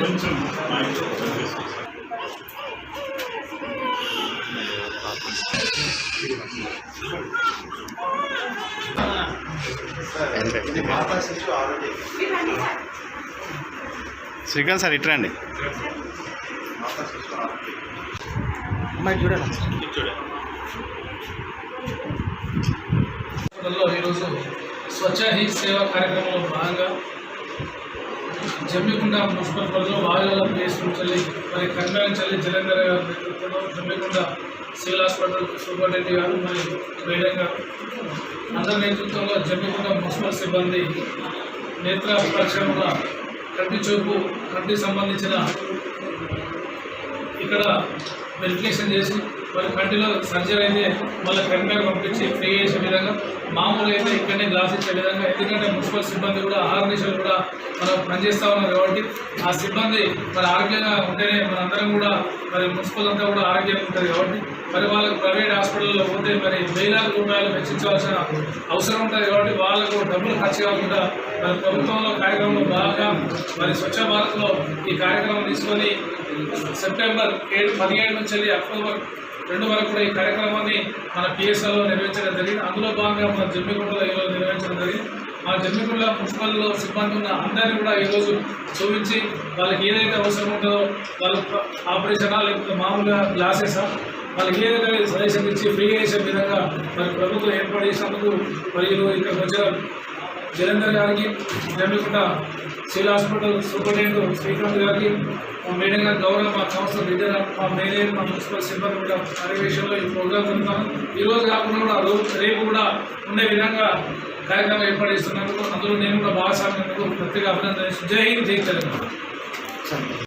కొంచెం శ్రీకాంత్ సార్ ఇట్రండి. అమ్మాయి చూడండి. హాస్పిటల్లో ఈరోజు స్వచ్ఛ హీ సేవా కార్యక్రమంలో భాగంగా జమ్మికుంట మున్సిపల్ పరిధిలో వాయుల ప్లేస్ నుంచి మరి కర్నాటక చల్లి జలంధర్ గారి నేతృత్వంలో జమ్మికుంట సివిల్ హాస్పిటల్ సూపరింటెండెంట్ గారు మరియు మేడం గారు. అందరి నేతృత్వంలో జమ్మికుంట మున్సిపల్ సిబ్బంది నేత్ర పరిశ్రమల కంటి చూపు కంటి సంబంధించిన ఇక్కడ వెరిఫికేషన్ చేసి మరి కంటిలో సర్జరీ అయితే మళ్ళీ కరీంనగర్ పంపించి ఫ్రీ చేసే విధంగా మామూలు అయితే ఇక్కడనే గ్లాస్ ఇచ్చే విధంగా ఎందుకంటే మున్సిపల్ సిబ్బంది కూడా ఆర్గనైజేషన్ కూడా మనం పనిచేస్తూ ఉన్నారు కాబట్టి ఆ సిబ్బంది మరి ఆరోగ్యంగా ఉంటేనే మనందరం కూడా మరి మున్సిపల్ అంతా కూడా ఆరోగ్యంగా ఉంటుంది కాబట్టి మరి వాళ్ళకు ప్రైవేట్ హాస్పిటల్లో పోతే మరి వేలాది రూపాయలు వెచ్చించవలసిన అవసరం ఉంటుంది కాబట్టి వాళ్ళకు డబ్బులు ఖర్చు కాకుండా మరి ప్రభుత్వంలో కార్యక్రమంలో బాగా మరి స్వచ్ఛ భారత్లో ఈ కార్యక్రమం తీసుకొని సెప్టెంబర్ ఏడు పదిహేడు నుంచి వెళ్ళి అక్టోబర్ రెండు వరకు కూడా ఈ కార్యక్రమాన్ని మన పిఎస్ఎల్లో నిర్వహించడం జరిగింది. అందులో భాగంగా మన జమ్మిగుండలో ఈరోజు నిర్వహించడం జరిగింది. మా జమ్మిగుండ మున్సిపల్లో సిబ్బంది ఉన్న అందరినీ కూడా ఈరోజు చూపించి వాళ్ళకి ఏదైతే అవసరం ఉంటుందో వాళ్ళ ఆపరేషనా లేకపోతే మామూలుగా గ్లాసెసా వాళ్ళకి ఏదైతే సజెషన్ ఇచ్చి ఫ్రీగా చేసే విధంగా మరి ప్రభుత్వం ఏర్పాటు చేసినందుకు మరి ఈరోజు ఇక్కడికి వచ్చిన జలంధర్ గారికి Jammikunta civil hospital superintendent Srikanth గారికి మా మేడం గారి గౌరవ మా సంస్థ దగ్గర మా మేనేజర్ మా మున్సిపల్ సిబ్బంది కూడా పర్యవేక్షణలో ఈ ప్రోగ్రాం జరుగుతాను ఈ రోజు కాకుండా కూడా రోజు రేపు కూడా ఉండే విధంగా కార్యక్రమం ఏర్పాటు చేస్తున్నందుకు అందులో నేను కూడా భాగస్వామ్యందుకు ప్రత్యేక అభినందన జై హింద్ జై తెలంగాణ.